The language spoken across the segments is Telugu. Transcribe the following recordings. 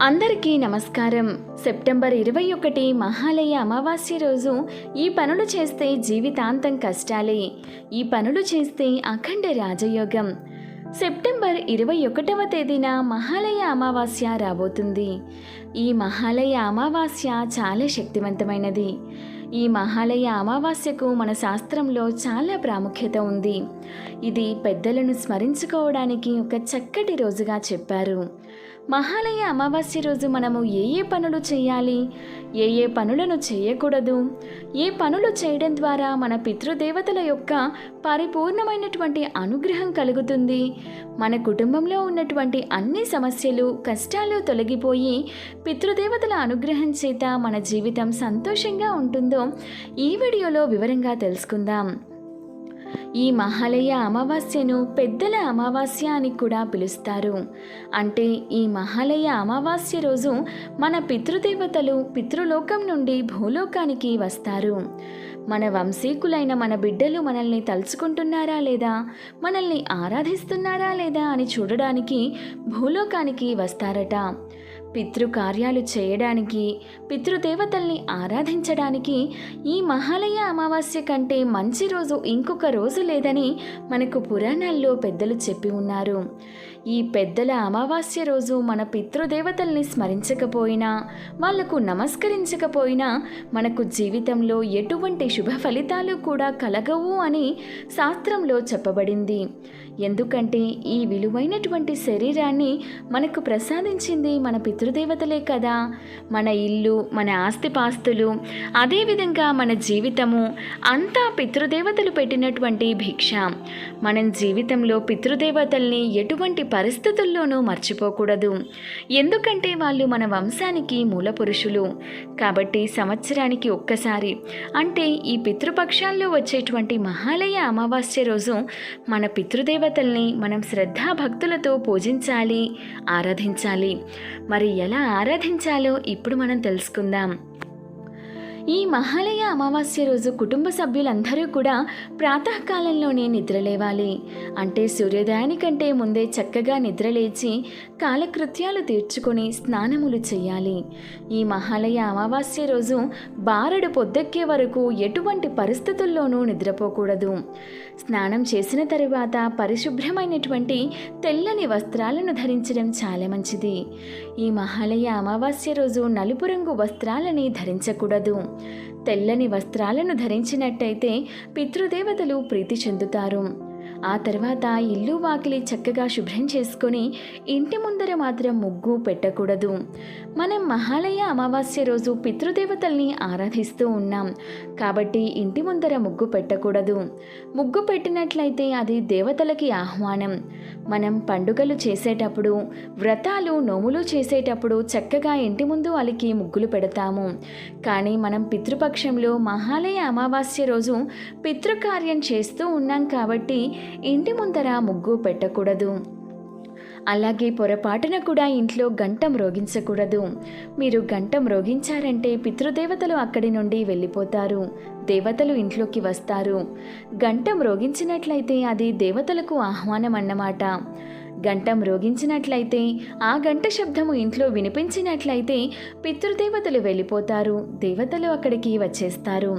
అందరికీ నమస్కారం. సెప్టెంబర్ ఇరవై ఒకటి మహాలయ అమావాస్య రోజు ఈ పనులు చేస్తే జీవితాంతం కష్టాలే. ఈ పనులు చేస్తే అఖండ రాజయోగం. సెప్టెంబర్ ఇరవై ఒకటవ తేదీన మహాలయ అమావాస్య రాబోతుంది. ఈ మహాలయ అమావాస్య చాలా శక్తివంతమైనది. ఈ మహాలయ అమావాస్యకు మన శాస్త్రంలో చాలా ప్రాముఖ్యత ఉంది. ఇది పెద్దలను స్మరించుకోవడానికి ఒక చక్కటి రోజుగా చెప్పారు. మహాలయ అమావాస్య రోజు మనము ఏ ఏ పనులు చేయాలి? ఏ ఏ పనులను చేయకూడదు? ఏ పనులు చేయడం ద్వారా మన పితృదేవతల యొక్క పరిపూర్ణమైనటువంటి అనుగ్రహం కలుగుతుంది? మన కుటుంబంలో ఉన్నటువంటి అన్ని సమస్యలు కష్టాలు తొలగిపోయి పితృదేవతల అనుగ్రహం చేత మన జీవితం సంతోషంగా ఉంటుందో ఈ వీడియోలో వివరంగా తెలుసుకుందాం. ఈ మహాలయ అమావాస్యను పెద్దల అమావాస్య అని కూడా పిలుస్తారు. అంటే ఈ మహాలయ అమావాస్య రోజు మన పితృదేవతలు పితృలోకం నుండి భూలోకానికి వస్తారు. మన వంశీకులైన మన బిడ్డలు మనల్ని తలుచుకుంటున్నారా లేదా? మనల్ని ఆరాధిస్తున్నారా లేదా అని చూడడానికి భూలోకానికి వస్తారట. పితృకార్యాలు చేయడానికి పితృదేవతల్ని ఆరాధించడానికి ఈ మహాలయ అమావాస్య కంటే మంచి రోజు ఇంకొక రోజు లేదని మనకు పురాణాల్లో పెద్దలు చెప్పి ఉన్నారు. ఈ పెద్దల అమావాస్య రోజు మన పితృదేవతల్ని స్మరించకపోయినా వాళ్ళకు నమస్కరించకపోయినా మనకు జీవితంలో ఎటువంటి శుభ ఫలితాలు కూడా కలగవు అని శాస్త్రంలో చెప్పబడింది. ఎందుకంటే ఈ విలువైనటువంటి శరీరాన్ని మనకు ప్రసాదించింది మన పితృదేవతలే కదా. మన ఇల్లు మన ఆస్తిపాస్తులు అదేవిధంగా మన జీవితము అంతా పితృదేవతలు పెట్టినటువంటి భిక్ష. మనం జీవితంలో పితృదేవతల్ని ఎటువంటి పరిస్థితుల్లోనూ మర్చిపోకూడదు. ఎందుకంటే వాళ్ళు మన వంశానికి మూల పురుషులు కాబట్టి సంవత్సరానికి ఒక్కసారి అంటే ఈ పితృపక్షాల్లో వచ్చేటువంటి మహాలయ అమావాస్య రోజు మన దేవతల్ని మనం శ్రద్ధాభక్తులతో పూజించాలి ఆరాధించాలి. మరి ఎలా ఆరాధించాలో ఇప్పుడు మనం తెలుసుకుందాం. ఈ మహాలయ అమావాస్య రోజు కుటుంబ సభ్యులందరూ కూడా ప్రాతకాలంలోనే నిద్రలేవాలి. అంటే సూర్యోదయానికంటే ముందే చక్కగా నిద్రలేచి కాలకృత్యాలు తీర్చుకొని స్నానములు చేయాలి ఈ మహాలయ అమావాస్య రోజు బారడు పొద్దెక్కే వరకు ఎటువంటి పరిస్థితుల్లోనూ నిద్రపోకూడదు. స్నానం చేసిన తరువాత పరిశుభ్రమైనటువంటి తెల్లని వస్త్రాలను ధరించడం చాలా మంచిది. ఈ మహాలయ అమావాస్య రోజు నలుపు రంగు వస్త్రాలని ధరించకూడదు. తెల్లని వస్త్రాలను ధరించినట్టయితే పితృదేవతలు ప్రీతి చెందుతారు. ఆ తర్వాత ఇల్లు వాకిలి చక్కగా శుభ్రం చేసుకొని ఇంటి ముందర మాత్రం ముగ్గు పెట్టకూడదు. మనం మహాలయ అమావాస్య రోజు పితృదేవతల్ని ఆరాధిస్తూ ఉన్నాం. కాబట్టి ఇంటి ముందర ముగ్గు పెట్టకూడదు. ముగ్గు పెట్టినట్లయితే అది దేవతలకి ఆహ్వానం. మనం పండుగలు చేసేటప్పుడు వ్రతాలు నోములు చేసేటప్పుడు చక్కగా ఇంటి ముందు అలికి ముగ్గులు పెడతాము. కానీ మనం పితృపక్షంలో మహాలయ అమావాస్య రోజు పితృకార్యం చేస్తూ ఉన్నాం కాబట్టి ఇంటి ముందర ముగ్గు పెట్టకూడదు. అలాగే పొరపాటున కూడా ఇంట్లో గంటం రోగించకూడదు. మీరు గంటం రోగించారంటే పితృదేవతలు అక్కడి నుండి వెళ్ళిపోతారు. దేవతలు ఇంట్లోకి వస్తారు. గంటం రోగించినట్లయితే అది దేవతలకు ఆహ్వానం అన్నమాట గంట మ్రోగించినట్లయితే ఆ గంట శబ్దము ఇంట్లో వినిపించినట్లయితే పితృదేవతలు వెళ్ళిపోతారు దేవతలు అక్కడికి వచ్చేస్తారు.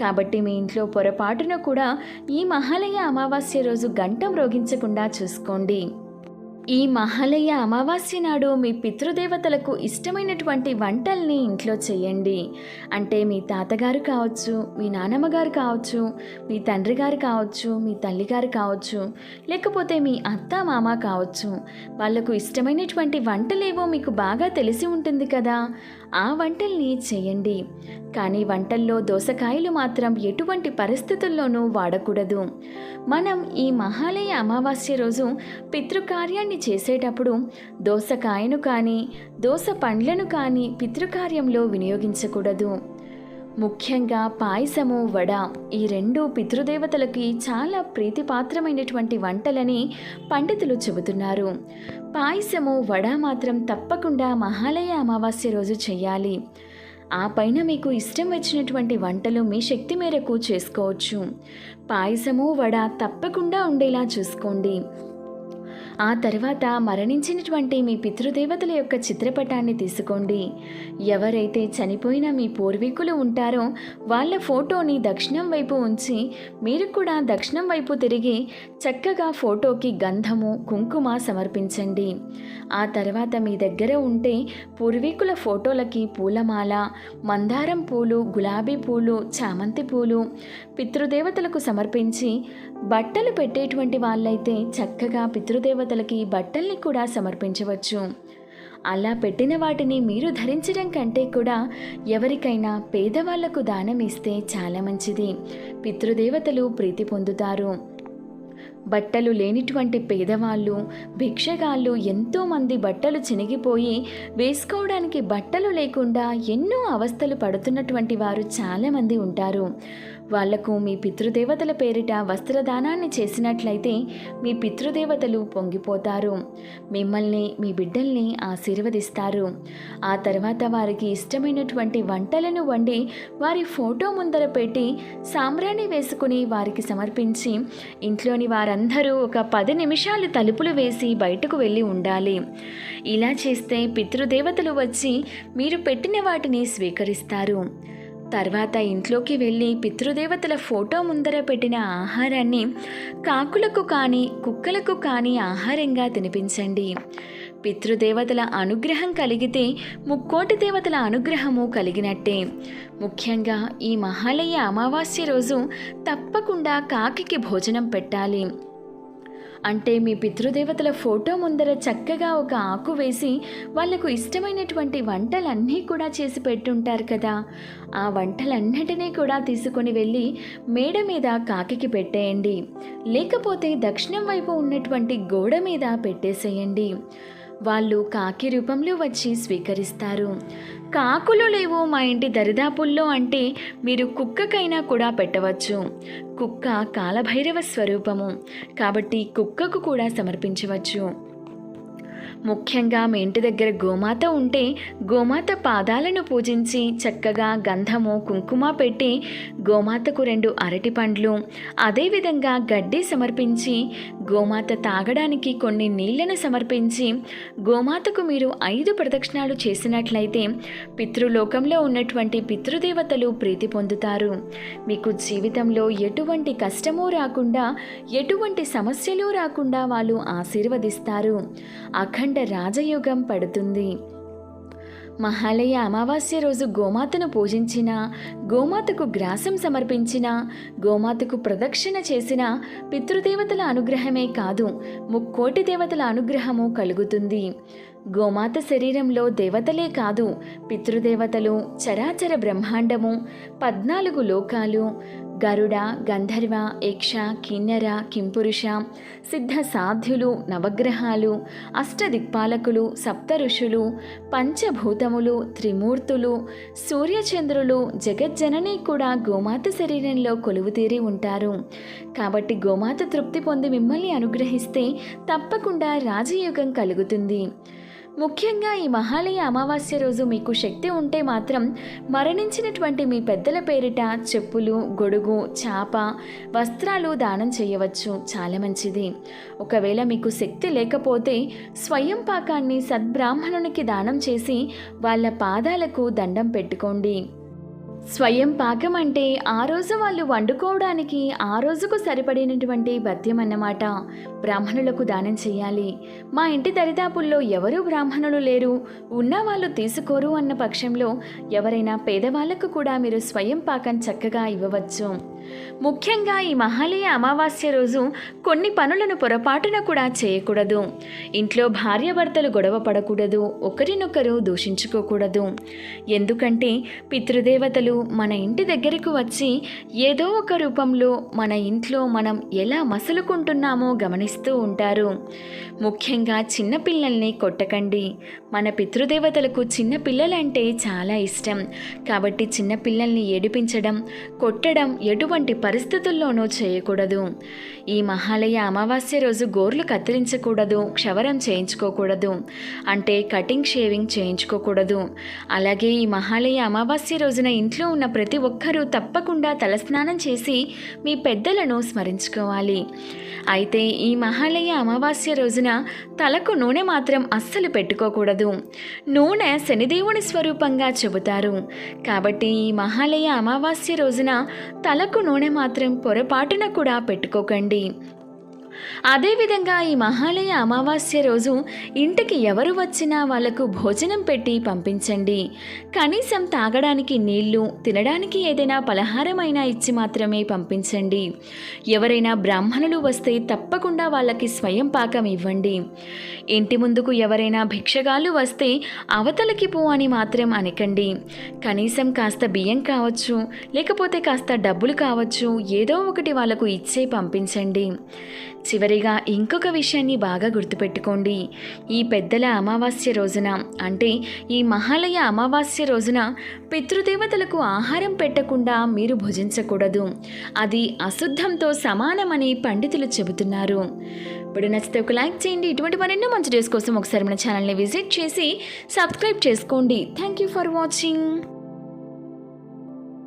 కాబట్టి మీ ఇంట్లో పొరపాటున కూడా ఈ మహాలయ అమావాస్య రోజు గంట మ్రోగించకుండా చూసుకోండి. ఈ మహాలయ అమావాస్య నాడు మీ పితృదేవతలకు ఇష్టమైనటువంటి వంటల్ని ఇంట్లో చేయండి. అంటే మీ తాతగారు కావచ్చు మీ నానమ్మ గారు కావచ్చు మీ తండ్రి గారు కావచ్చు మీ తల్లిగారు కావచ్చు లేకపోతే మీ అత్త మామ కావచ్చు. వాళ్ళకు ఇష్టమైనటువంటి వంటలేవో మీకు బాగా తెలిసి ఉంటుంది కదా? ఆ వంటల్ని చేయండి కానీ వంటల్లో దోసకాయలు మాత్రం ఎటువంటి పరిస్థితుల్లోనూ వాడకూడదు. మనం ఈ మహాలయ అమావాస్య రోజు పితృకార్యాన్ని చేసేటప్పుడు దోసకాయను కానీ దోస పండ్లను కానీ పితృకార్యంలో వినియోగించకూడదు. ముఖ్యంగా పాయసము వడ ఈ రెండు పితృదేవతలకి చాలా ప్రీతిపాత్రమైనటువంటి వంటలని పండితులు చెబుతున్నారు. పాయసము వడ మాత్రం తప్పకుండా మహాలయ అమావాస్య రోజు చేయాలి. ఆ పైన మీకు ఇష్టం వచ్చినటువంటి వంటలు మీ శక్తి మేరకు చేసుకోవచ్చు. పాయసము వడ తప్పకుండా ఉండేలా చూసుకోండి. ఆ తర్వాత మరణించినటువంటి మీ పితృదేవతల యొక్క చిత్రపటాన్ని తీసుకోండి. ఎవరైతే చనిపోయిన మీ పూర్వీకులు ఉంటారో వాళ్ళ ఫోటోని దక్షిణం వైపు ఉంచి మీరు కూడా దక్షిణం వైపు తిరిగి చక్కగా ఫోటోకి గంధము కుంకుమ సమర్పించండి. ఆ తర్వాత మీ దగ్గర ఉంటే పూర్వీకుల ఫోటోలకి పూలమాల మందారం పూలు గులాబీ పూలు చామంతి పూలు పితృదేవతలకు సమర్పించి బట్టలు పెట్టేటువంటి వాళ్ళైతే చక్కగా పితృదేవత దేవతలకి బట్టల్ని కూడా సమర్పించవచ్చు. అలా పెట్టిన వాటిని మీరు ధరించడం కంటే కూడా ఎవరికైనా పేదవాళ్ళకు దానం ఇస్తే చాలా మంచిది. పితృదేవతలు ప్రీతి పొందుతారు. బట్టలు లేనిటువంటి పేదవాళ్ళు భిక్షగాళ్ళు ఎంతోమంది బట్టలు చినిగిపోయి వేసుకోవడానికి బట్టలు లేకుండా ఎన్నో అవస్థలు పడుతున్నటువంటి వారు చాలామంది ఉంటారు. వాళ్ళకు మీ పితృదేవతల పేరిట వస్త్రదానాన్ని చేసినట్లయితే మీ పితృదేవతలు పొంగిపోతారు. మిమ్మల్ని మీ బిడ్డల్ని ఆశీర్వదిస్తారు. ఆ తర్వాత వారికి ఇష్టమైనటువంటి వంటలను వండి వారి ఫోటో ముందర పెట్టి సాంబ్రాణి వేసుకుని వారికి సమర్పించి ఇంట్లోని వారందరూ ఒక పది నిమిషాలు తలుపులు వేసి బయటకు వెళ్ళి ఉండాలి. ఇలా చేస్తే పితృదేవతలు వచ్చి మీరు పెట్టిన వాటిని స్వీకరిస్తారు. తర్వాత ఇంట్లోకి వెళ్ళి పితృదేవతల ఫోటో ముందర పెట్టిన ఆహారాన్ని కాకులకు కానీ కుక్కలకు కానీ ఆహారంగా తినిపించండి. పితృదేవతల అనుగ్రహం కలిగితే ముక్కోటి దేవతల అనుగ్రహము కలిగినట్టే. ముఖ్యంగా ఈ మహాలయ అమావాస్య రోజు తప్పకుండా కాకికి భోజనం పెట్టాలి. అంటే మీ పితృదేవతల ఫోటో ముందర చక్కగా ఒక ఆకు వేసి వాళ్ళకు ఇష్టమైనటువంటి వంటలన్నీ కూడా చేసి పెట్టుంటారు కదా. ఆ వంటలన్నిటినీ కూడా తీసుకొని వెళ్ళి మేడ మీద కాకికి పెట్టేయండి. లేకపోతే దక్షిణం వైపు ఉన్నటువంటి గోడ మీద పెట్టేసేయండి. వాళ్ళు కాకి రూపంలో వచ్చి స్వీకరిస్తారు. కాకులు లేవు మా ఇంటి దరిదాపుల్లో అంటే మీరు కుక్కకైనా కూడా పెట్టవచ్చు. కుక్క కాలభైరవ స్వరూపము. కాబట్టి కుక్కకు కూడా సమర్పించవచ్చు. ముఖ్యంగా మీ ఇంటి దగ్గర గోమాత ఉంటే గోమాత పాదాలను పూజించి చక్కగా గంధము కుంకుమ పెట్టి గోమాతకు రెండు అరటి పండ్లు అదేవిధంగా గడ్డి సమర్పించి గోమాత తాగడానికి కొన్ని నీళ్ళను సమర్పించి గోమాతకు మీరు ఐదు ప్రదక్షిణాలు చేసినట్లయితే పితృలోకంలో ఉన్నటువంటి పితృదేవతలు ప్రీతి పొందుతారు. మీకు జీవితంలో ఎటువంటి కష్టము రాకుండా ఎటువంటి సమస్యలు రాకుండా వాళ్ళు ఆశీర్వదిస్తారు. అఖండ రాజయోగం పడుతుంది. మహాలయ అమావాస్య రోజు గోమాతను పూజించిన గోమాతకు గ్రాసం సమర్పించిన గోమాతకు ప్రదక్షిణ చేసిన పితృదేవతల అనుగ్రహమే కాదు ముక్కోటి దేవతల అనుగ్రహము కలుగుతుంది. గోమాత శరీరంలో దేవతలే కాదు పితృదేవతలు చరాచర బ్రహ్మాండము పద్నాలుగు లోకాలు గరుడ గంధర్వ యక్ష కిన్నెర కింపురుష సిద్ధ సాధ్యులు నవగ్రహాలు అష్టదిక్పాలకులు సప్త ఋషులు పంచభూతములు త్రిమూర్తులు సూర్యచంద్రులు జగజ్జనని కూడా గోమాత శరీరంలో కొలువుతీరి ఉంటారు. కాబట్టి గోమాత తృప్తి పొంది మిమ్మల్ని అనుగ్రహిస్తే తప్పకుండా రాజయోగం కలుగుతుంది. ముఖ్యంగా ఈ మహాలయ అమావాస్య రోజు మీకు శక్తి ఉంటే మాత్రం మరణించినటువంటి మీ పెద్దల పేరిట చెప్పులు గొడుగు చాప వస్త్రాలు దానం చేయవచ్చు. చాలా మంచిది. ఒకవేళ మీకు శక్తి లేకపోతే స్వయం పాకాన్ని సద్బ్రాహ్మణునికి దానం చేసి వాళ్ళ పాదాలకు దండం పెట్టుకోండి. స్వయం పాకం అంటే ఆ రోజు వాళ్ళు వండుకోవడానికి ఆ రోజుకు సరిపడినటువంటి భత్యం అన్నమాట బ్రాహ్మణులకు దానం చేయాలి. మా ఇంటి దరిదాపుల్లో ఎవరూ బ్రాహ్మణులు లేరు. ఉన్న వాళ్ళు తీసుకోరు అన్న పక్షంలో ఎవరైనా పేదవాళ్ళకు కూడా మీరు స్వయం పాకం చక్కగా ఇవ్వవచ్చు. ముఖ్యంగా ఈ మహాలయ అమావాస్య రోజు కొన్ని పనులను పొరపాటున కూడా చేయకూడదు. ఇంట్లో భార్యాభర్తలు గొడవ పడకూడదు ఒకరినొకరు దూషించుకోకూడదు. ఎందుకంటే పితృదేవతలు మన ఇంటి దగ్గరకు వచ్చి ఏదో ఒక రూపంలో మన ఇంట్లో మనం ఎలా మసులుకుంటున్నామో గమనిస్తూ ఉంటారు. ముఖ్యంగా చిన్నపిల్లల్ని కొట్టకండి. మన పితృదేవతలకు చిన్న పిల్లలంటే చాలా ఇష్టం. కాబట్టి చిన్నపిల్లల్ని ఏడిపించడం కొట్టడం ఎటువంటి ఎటువంటి పరిస్థితుల్లోనూ చేయకూడదు. ఈ మహాలయ అమావాస్య రోజు గోర్లు కత్తిరించకూడదు క్షవరం చేయించుకోకూడదు అంటే కటింగ్ షేవింగ్ చేయించుకోకూడదు. అలాగే ఈ మహాలయ అమావాస్య రోజున ఇంట్లో ఉన్న ప్రతి ఒక్కరూ తప్పకుండా తలస్నానం చేసి మీ పెద్దలను స్మరించుకోవాలి. అయితే ఈ మహాలయ అమావాస్య రోజున తలకు నూనె మాత్రం అస్సలు పెట్టుకోకూడదు. నూనె శనిదేవుని స్వరూపంగా చెబుతారు. కాబట్టి ఈ మహాలయ అమావాస్య రోజున తలకు నూనె మాత్రం పొరపాటున కూడా పెట్టుకోకండి. అదేవిధంగా ఈ మహాలయ అమావాస్య రోజు ఇంటికి ఎవరు వచ్చినా వాళ్ళకు భోజనం పెట్టి పంపించండి. కనీసం తాగడానికి నీళ్ళు తినడానికి ఏదైనా పలహారమైనా ఇచ్చి మాత్రమే పంపించండి. ఎవరైనా బ్రాహ్మణులు వస్తే తప్పకుండా వాళ్ళకి స్వయం పాకం ఇవ్వండి. ఇంటి ముందుకు ఎవరైనా భిక్షగాలు వస్తే అవతలకి పో అని మాత్రం అనకండి. కనీసం కాస్త బియ్యం కావచ్చు లేకపోతే కాస్త డబ్బులు కావచ్చు ఏదో ఒకటి వాళ్ళకు ఇచ్చే పంపించండి. చివరిగా ఇంకొక విషయాన్ని బాగా గుర్తుపెట్టుకోండి. ఈ పెద్దల అమావాస్య రోజున అంటే ఈ మహాలయ అమావాస్య రోజున పితృదేవతలకు ఆహారం పెట్టకుండా మీరు భుజించకూడదు. అది అశుద్ధంతో సమానమని పండితులు చెబుతున్నారు. ఇప్పుడు నచ్చితే ఒక లైక్ చేయండి. ఇటువంటి మరెన్నో మంచి డేస్ కోసం ఒకసారి మన ఛానల్ని విజిట్ చేసి సబ్స్క్రైబ్ చేసుకోండి. Thank you for watching